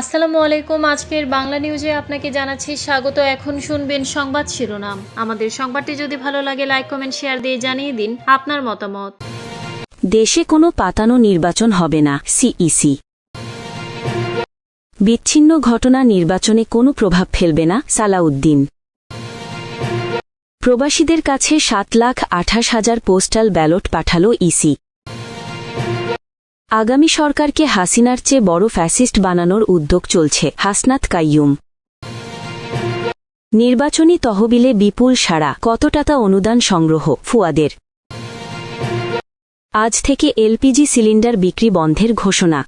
আসসালামু আলাইকুম। আজকের বাংলা নিউজে আপনাকে জানাচ্ছি স্বাগত। এখন শুনবেন সংবাদ শিরোনাম। আমাদের সংবাদটি যদি ভালো লাগে লাইক কমেন্ট শেয়ার দিয়ে জানিয়ে দিন আপনার মতামত। দেশে কোনো পাতানো নির্বাচন হবে না সিইসি বিচ্ছিন্ন ঘটনা নির্বাচনে কোনো প্রভাব ফেলবে না, সালাউদ্দিন। প্রবাসীদের কাছে সাত লাখ আঠাশ হাজার পোস্টাল ব্যালট পাঠাল ইসি আগামী সরকারকে হাসিনার চেয়ে বড় ফ্যাসিস্ট বানানোর উদ্যোগ চলছে, হাসনাত কাইয়ুম। নির্বাচনী তহবিলে বিপুল সাড়া কত টাকা অনুদান সংগ্রহ, ফুয়াদের। আজ থেকে এলপিজি সিলিন্ডার বিক্রি বন্ধের ঘোষণা।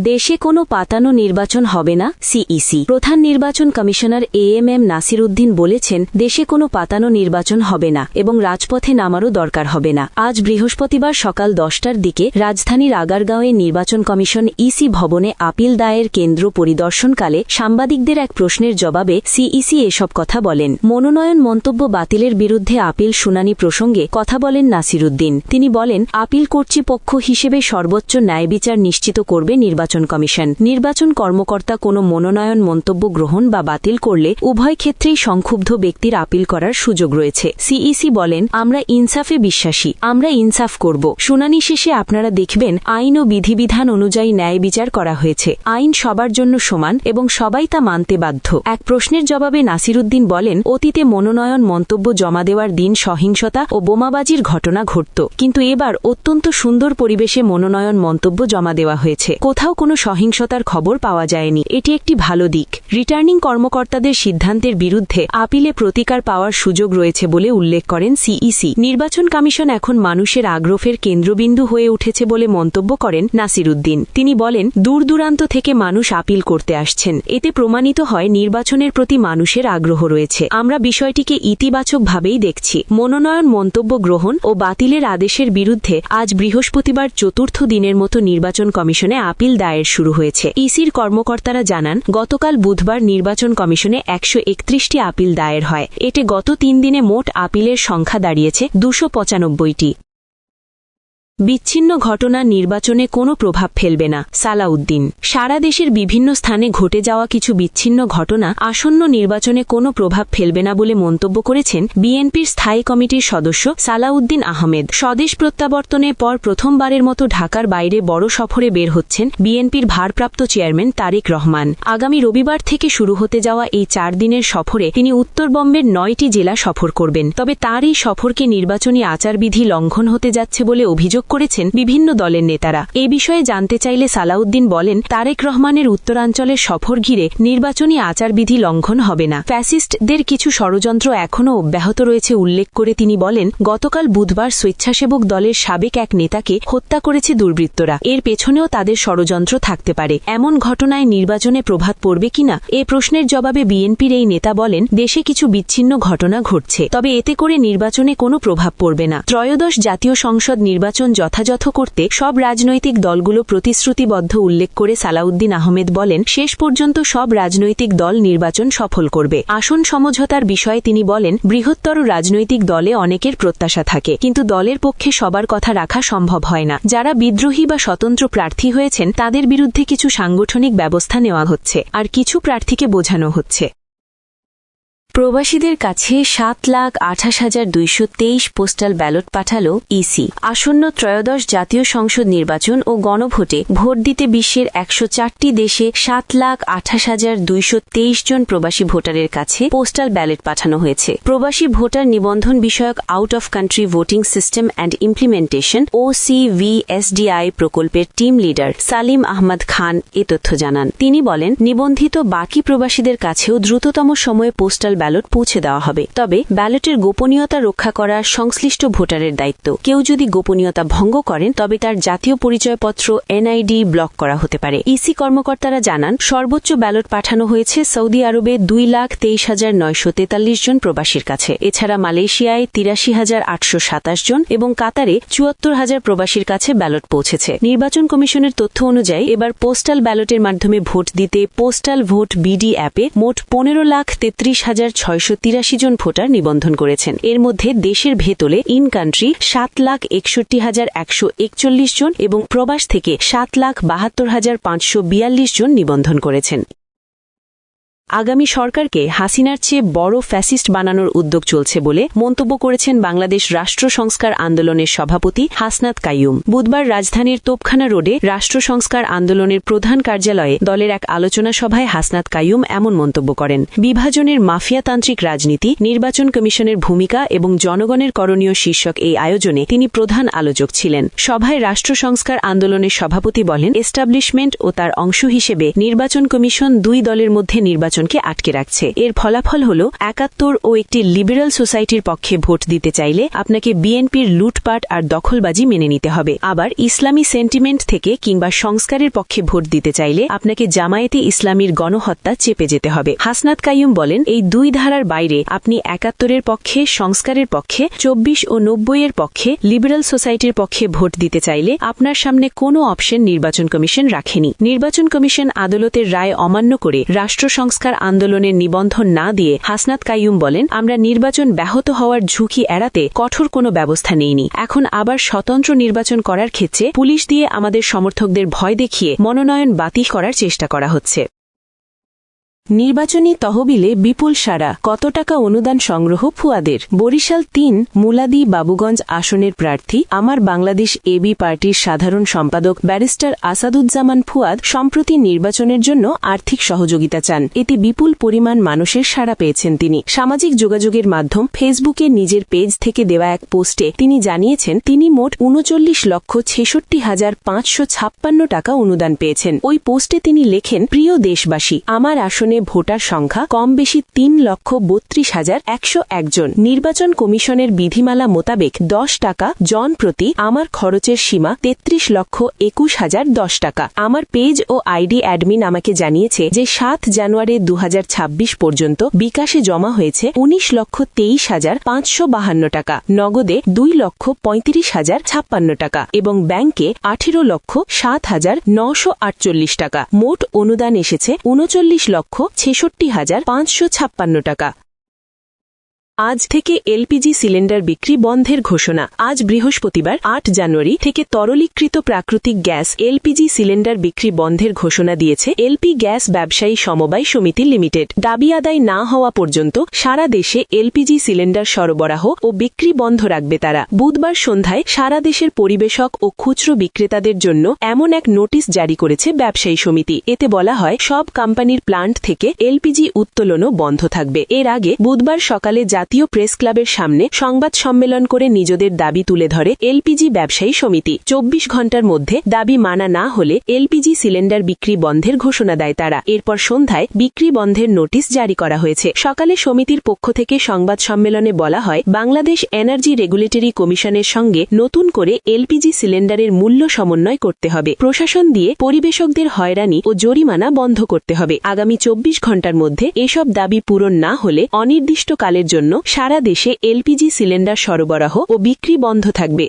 দেশে কোনো পাতানো নির্বাচন হবে না সিইসি প্রধান নির্বাচন commissioner A M M Nasir Uddin বলেছেন, দেশে কোনো পাতানো নির্বাচন হবে না এবং রাজপথে নামারও দরকার হবে না। আজ বৃহস্পতিবার সকাল দশটার দিকে রাজধানীর আগারগাঁওয়ে নির্বাচন কমিশন ইসি ভবনে আপিল দায়ের কেন্দ্র পরিদর্শনকালে সাংবাদিকদের এক প্রশ্নের জবাবে সিইসি এসব কথা বলেন। মনোনয়ন মন্তব্য বাতিলের বিরুদ্ধে আপিল শুনানি প্রসঙ্গে কথা বলেন নাসিরুদ্দিন। তিনি বলেন, আপিল কর্তৃপক্ষ হিসেবে সর্বোচ্চ ন্যায় বিচার নিশ্চিত করবে নির্বাচন কমিশন। নির্বাচন কর্মকর্তা কোনো মনোনয়ন মন্তব্য গ্রহণ বা বাতিল করলে উভয় ক্ষেত্রেই সংক্ষুব্ধ ব্যক্তির আপিল করার সুযোগ রয়েছে। সিইসি বলেন, আমরা ইনসাফে বিশ্বাসী, আমরা ইনসাফ করব। শুনানি শেষে আপনারা দেখবেন, আইন ও বিধিবিধান অনুযায়ী ন্যায় বিচার করা হয়েছে। আইন সবার জন্য সমান এবং সবাই তা মানতে বাধ্য। এক প্রশ্নের জবাবে নাসিরুদ্দিন বলেন, অতীতে মনোনয়ন মন্তব্য জমা দেওয়ার দিন সহিংসতা ও বোমাবাজির ঘটনা ঘটত। কিন্তু এবার অত্যন্ত সুন্দর পরিবেশে মনোনয়ন মন্তব্য জমা দেওয়া হয়েছে। কোথাও কোনো সহিংসতার খবর পাওয়া যায়নি। এটি একটি ভালো দিক। রিটার্নিং কর্মকর্তাদের সিদ্ধান্তের বিরুদ্ধে আপিলে প্রতিকার পাওয়ার সুযোগ রয়েছে বলে উল্লেখ করেন সিইসি। নির্বাচন কমিশন এখন মানুষের আগ্রহের কেন্দ্রবিন্দু হয়ে উঠেছে বলে মন্তব্য করেন নাসিরুদ্দিন। তিনি বলেন দূর দূরান্ত থেকে মানুষ আপিল করতে আসছেন। এতে প্রমাণিত হয় নির্বাচনের প্রতি মানুষের আগ্রহ রয়েছে। আমরা বিষয়টিকে ইতিবাচকভাবেই দেখছি। মনোনয়ন মন্তব্য গ্রহণ ও বাতিলের আদেশের বিরুদ্ধে আজ বৃহস্পতিবার চতুর্থ দিনের মতো নির্বাচন কমিশনে আপিল দায়ের শুরু হয়েছে। ইসির কর্মকর্তারা জানান, গতকাল বুধবার নির্বাচন কমিশনে একশো একত্রিশটি আপিল দায়ের হয়। এতে গত তিন দিনে মোট আপিলের সংখ্যা দাঁড়িয়েছে দুশো পঁচানব্বইটি। বিচ্ছিন্ন ঘটনা নির্বাচনে কোনো প্রভাব ফেলবে না, সালাউদ্দিন। সারা দেশের বিভিন্ন স্থানে ঘটে যাওয়া কিছু বিচ্ছিন্ন ঘটনা আসন্ন নির্বাচনে কোনো প্রভাব ফেলবে না বলে মন্তব্য করেছেন বিএনপির স্থায়ী কমিটির সদস্য সালাউদ্দিন আহমেদ। স্বদেশ প্রত্যাবর্তনের পর প্রথমবারের মতো ঢাকার বাইরে বড় সফরে বের হচ্ছেন বিএনপির ভারপ্রাপ্ত চেয়ারম্যান তারেক রহমান। আগামী রবিবার থেকে শুরু হতে যাওয়া এই চার দিনের সফরে তিনি উত্তরবঙ্গের নয়টি জেলা সফর করবেন। তবে তার এই সফরকে নির্বাচনী আচারবিধি লঙ্ঘন হতে যাচ্ছে বলে অভিযোগ করেছেন বিভিন্ন দলের নেতারা। এ বিষয়ে জানতে চাইলে সালাউদ্দিন বলেন, তারেক রহমানের উত্তরাঞ্চলের সফর ঘিরে নির্বাচনী আচারবিধি লঙ্ঘন হবে না। ফ্যাসিস্টদের কিছু ষড়যন্ত্র এখনও অব্যাহত রয়েছে উল্লেখ করে তিনি বলেন, গতকাল বুধবার স্বেচ্ছাসেবক দলের সাবেক এক নেতাকে হত্যা করেছে দুর্বৃত্তরা। এর পেছনেও তাদের ষড়যন্ত্র থাকতে পারে। এমন ঘটনায় নির্বাচনে প্রভাব পড়বে কিনা, এ প্রশ্নের জবাবে বিএনপির এই নেতা বলেন, দেশে কিছু বিচ্ছিন্ন ঘটনা ঘটছে, তবে এতে করে নির্বাচনে কোনো প্রভাব পড়বে না। ত্রয়োদশ জাতীয় সংসদ নির্বাচন যথাযথ করতে সব রাজনৈতিক দলগুলো প্রতিশ্রুতিবদ্ধ উল্লেখ করে সালাউদ্দিন আহমেদ বলেন, শেষ পর্যন্ত সব রাজনৈতিক দল নির্বাচন সফল করবে। আসন সমঝোতার বিষয়ে তিনি বলেন, বৃহত্তর রাজনৈতিক দলে অনেকের প্রত্যাশা থাকে, কিন্তু দলের পক্ষে সবার কথা রাখা সম্ভব হয় না। যারা বিদ্রোহী বা স্বতন্ত্র প্রার্থী হয়েছেন, তাদের বিরুদ্ধে কিছু সাংগঠনিক ব্যবস্থা নেওয়া হচ্ছে, আর কিছু প্রার্থীকে বোঝানো হচ্ছে। প্রবাসীদের কাছে সাত লাখ আঠাশ হাজার দুইশো তেইশ পোস্টাল ব্যালট পাঠাল ইসি। আসন্ন ত্রয়োদশ জাতীয় সংসদ নির্বাচন ও গণভোটে ভোট দিতে বিশ্বের একশো চারটি দেশে সাত লাখ আঠাশ হাজার দুইশো তেইশ জন প্রবাসী ভোটারের কাছে পোস্টাল ব্যালট পাঠানো হয়েছে। প্রবাসী ভোটার নিবন্ধন বিষয়ক out of country voting system and implementation O C V S D I প্রকল্পের টিম লিডার সালিম আহমদ খান এ তথ্য জানান। তিনি বলেন, নিবন্ধিত বাকি প্রবাসীদের কাছেও দ্রুততম সময়ে পোস্টাল ব্যালট পৌঁছে দেওয়া হবে। তবে ব্যালটের গোপনীয়তা রক্ষা করা সংশ্লিষ্ট ভোটারের দায়িত্ব। কেউ যদি গোপনীয়তা ভঙ্গ করেন, তবে তার জাতীয় পরিচয়পত্র এনআইডি ব্লক করা হতে পারে। ইসি কর্মকর্তারা জানান, সর্বোচ্চ ব্যালট পাঠানো হয়েছে সৌদি আরবে দুই লাখ তেইশ হাজার নয়শো তেতাল্লিশ জন প্রবাসীর কাছে। এছাড়া মালয়েশিয়ায় তিরাশি হাজার আটশো সাতাশ জন এবং কাতারে চুয়াত্তর হাজার প্রবাসীর কাছে ব্যালট পৌঁছেছে। নির্বাচন কমিশনের তথ্য অনুযায়ী, এবার পোস্টাল ব্যালটের মাধ্যমে ভোট দিতে পোস্টাল ভোট বিডি অ্যাপে মোট পনেরো লাখ তেত্রিশ হাজার ছয়শো তিরাশি জন ভোটার নিবন্ধন করেছেন। এর মধ্যে দেশের ভেতরে ইন কান্ট্রি সাত লাখ একষট্টি হাজার একশো একচল্লিশ জন এবং প্রবাস থেকে সাত লাখ বাহাত্তর হাজার পাঁচশো বিয়াল্লিশ জন নিবন্ধন করেছেন। আগামী সরকারকে হাসিনার চেয়ে বড় ফ্যাসিস্ট বানানোর উদ্যোগ চলছে বলে মন্তব্য করেছেন বাংলাদেশ রাষ্ট্র সংস্কার আন্দোলনের সভাপতি হাসনাত কাইয়ুম। বুধবার রাজধানীর তোপখানা রোডে রাষ্ট্র সংস্কার আন্দোলনের প্রধান কার্যালয়ে দলের এক আলোচনা সভায় হাসনাত কাইয়ুম এমন মন্তব্য করেন। বিভাজনের মাফিয়াতান্ত্রিক রাজনীতি, নির্বাচন কমিশনের ভূমিকা এবং জনগণের করণীয় শীর্ষক এই আয়োজনে তিনি প্রধান আলোচক ছিলেন। সভায় রাষ্ট্র সংস্কার আন্দোলনের সভাপতি বলেন, এস্টাবলিশমেন্ট ও তার অংশ হিসেবে নির্বাচন কমিশন দুই দলের মধ্যে নির্বাচনকে আটকে রাখছে। এর ফলাফল হল, একাত্তর ও একটি লিবারেল সোসাইটির পক্ষে ভোট দিতে চাইলে আপনাকে বিএনপির লুটপাট আর দখলবাজি মেনে নিতে হবে। আবার ইসলামী সেন্টিমেন্ট থেকে কিংবা সংস্কারের পক্ষে ভোট দিতে চাইলে আপনাকে জামায়াতে ইসলামীর গণহত্যা চেপে যেতে হবে। হাসনাত কাইয়ুম বলেন, এই দুই ধারার বাইরে আপনি একাত্তরের পক্ষে, সংস্কারের পক্ষে, চব্বিশ ও নব্বই এর পক্ষে, লিবারেল সোসাইটির পক্ষে ভোট দিতে চাইলে আপনার সামনে কোনো অপশন নির্বাচন কমিশন রাখেনি। নির্বাচন কমিশন আদালতের রায় অমান্য করে রাষ্ট্র সংস্কার আন্দোলনের নিবন্ধন না দিয়ে হাসনাত কাইয়ুম বলেন, আমরা নির্বাচন ব্যাহত হওয়ার ঝুঁকি এড়াতে কঠোর কোনো ব্যবস্থা নেইনি। এখন আবার স্বতন্ত্র নির্বাচন করার ক্ষেত্রে পুলিশ দিয়ে আমাদের সমর্থকদের ভয় দেখিয়ে মনোনয়ন বাতিল করার চেষ্টা করা হচ্ছে। নির্বাচনী তহবিলে বিপুল সারা কত টাকা অনুদান সংগ্রহ ফুয়াদের? বরিশাল তিন, মুলাদি বাবুগঞ্জ আসনের প্রার্থী, আমার বাংলাদেশ এবি পার্টির সাধারণ সম্পাদক ব্যারিস্টার আসাদুজ্জামান ফুয়াদ সম্প্রতি নির্বাচনের জন্য আর্থিক সহযোগিতা চান। এতে বিপুল পরিমাণ মানুষের সাড়া পেয়েছেন তিনি। সামাজিক যোগাযোগের মাধ্যম ফেসবুকে নিজের পেজ থেকে দেওয়া এক পোস্টে তিনি জানিয়েছেন, তিনি মোট উনচল্লিশ লক্ষ ছেষট্টি হাজার পাঁচশো ছাপ্পান্ন টাকা অনুদান পেয়েছেন। ওই পোস্টে তিনি লেখেন, প্রিয় দেশবাসী, আমার আসনে ভোটার সংখ্যা কম বেশি তিন লক্ষ বত্রিশ হাজার একশো একজন। নির্বাচন কমিশনের বিধিমালা মোতাবেক দশ টাকা, জন প্রতি আমার খরচের সীমা তেত্রিশ লক্ষ একুশ হাজার দশ টাকা। আমার পেজ ও আইডি অ্যাডমিন আমাকে জানিয়েছে যে সাত জানুয়ারি দু হাজার ছাব্বিশ পর্যন্ত বিকাশে জমা হয়েছে উনিশ লক্ষ তেইশ হাজার পাঁচশো বাহান্ন টাকা, নগদে দুই লক্ষ পঁয়ত্রিশ হাজার ছাপ্পান্ন টাকা এবং ব্যাংকে আঠেরো লক্ষ সাত হাজার নশো আটচল্লিশ টাকা। মোট অনুদান এসেছে উনচল্লিশ লক্ষ ছেষট্টি হাজার পাঁচশো ছাপ্পান্ন টাকা। আজ থেকে এলপিজি সিলিন্ডার বিক্রি বন্ধের ঘোষণা। আজ বৃহস্পতিবার, আট জানুয়ারি থেকে তরলীকৃত প্রাকৃতিক গ্যাস এলপিজি সিলিন্ডার বিক্রি বন্ধের ঘোষণা দিয়েছে এলপি গ্যাস ব্যবসায়ী সমবায় সমিতি লিমিটেড। দাবি আদায় না হওয়া পর্যন্ত সারা দেশে এলপিজি সিলিন্ডার সরবরাহ ও বিক্রি বন্ধ রাখবে তারা। বুধবার সন্ধ্যায় সারা দেশের পরিবেশক ও খুচরো বিক্রেতাদের জন্য এমন এক নোটিশ জারি করেছে ব্যবসায়ী সমিতি। এতে বলা হয়, সব কোম্পানির প্লান্ট থেকে এলপিজি উত্তোলনও বন্ধ থাকবে। এর আগে বুধবার সকালে জাতীয় প্রেস ক্লাবের সামনে সংবাদ সম্মেলন করে নিজেদের দাবি তুলে ধরে এলপিজি ব্যবসায়ী সমিতি। চব্বিশ ঘণ্টার মধ্যে দাবি মানা না হলে এলপিজি সিলিন্ডার বিক্রি বন্ধের ঘোষণা দেয় তারা। এরপর সন্ধ্যায় বিক্রি বন্ধের নোটিশ জারি করা হয়েছে। সকালে সমিতির পক্ষ থেকে সংবাদ সম্মেলনে বলা হয়, বাংলাদেশ এনার্জি রেগুলেটরি কমিশনের সঙ্গে নতুন করে এলপিজি সিলিন্ডারের মূল্য সমন্বয় করতে হবে। প্রশাসন দিয়ে পরিবেশকদের হয়রানি ও জরিমানা বন্ধ করতে হবে। আগামী চব্বিশ ঘণ্টার মধ্যে এসব দাবি পূরণ না হলে অনির্দিষ্টকালের জন্য সারা দেশে এলপিজি সিলিন্ডার সরবরাহ ও বিক্রি বন্ধ থাকবে।